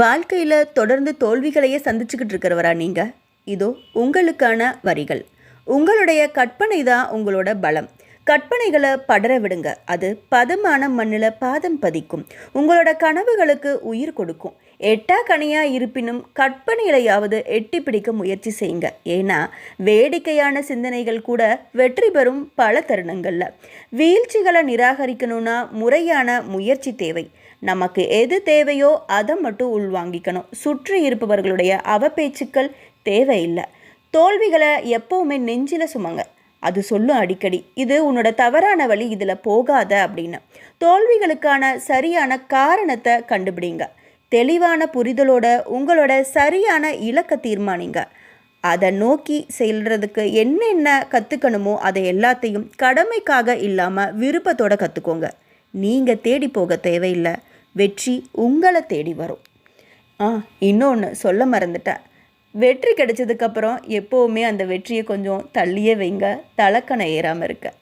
வாழ்க்கையில் தொடர்ந்து தோல்விகளையே சந்திச்சுக்கிட்டு இருக்கிறவரா நீங்கள் இதோ உங்களுக்கான வரிகள். உங்களுடைய கற்பனை தான் உங்களோட பலம். கற்பனைகளை படர விடுங்க. அது பதமான மண்ணில் பாதம் பதிக்கும். உங்களோட கனவுகளுக்கு உயிர் கொடுக்கும். எட்டா கனியா இருப்பினும் கற்பனையிலையாவது எட்டி பிடிக்க முயற்சி செய்யுங்க. ஏன்னா வேடிக்கையான சிந்தனைகள் கூட வெற்றி பெறும் பல தருணங்களில். வீழ்ச்சிகளை நிராகரிக்கணும்னா முறையான முயற்சி தேவை. நமக்கு எது தேவையோ அதை மட்டும் உள்வாங்கிக்கணும். சுற்றி இருப்பவர்களுடைய அவப்பேச்சுக்கள் தேவையில்லை. தோல்விகளை எப்பவுமே நெஞ்சில சுமங்க. அது சொல்லும் அடிக்கடி இது உன்னோட தவறான வழி இதில் போகாத அப்படின்னு. தோல்விகளுக்கான சரியான காரணத்தை கண்டுபிடிங்க. தெளிவான புரிதலோட உங்களோட சரியான இலக்கை தீர்மானிங்க. அதை நோக்கி செல்றதுக்கு என்னென்ன கற்றுக்கணுமோ அதை எல்லாத்தையும் கடமைக்காக இல்லாமல் விருப்பத்தோட கற்றுக்கோங்க நீங்கள் தேடி போக தேவையில்லை. வெற்றி உங்களை தேடி வரும். ஆ இன்னொன்று சொல்ல மறந்துட்டேன். வெற்றி கிடைச்சதுக்கப்புறம் எப்போவுமே அந்த வெற்றியை கொஞ்சம் தள்ளியே வைங்க. தலக்கணை ஏறாமல் இருக்க.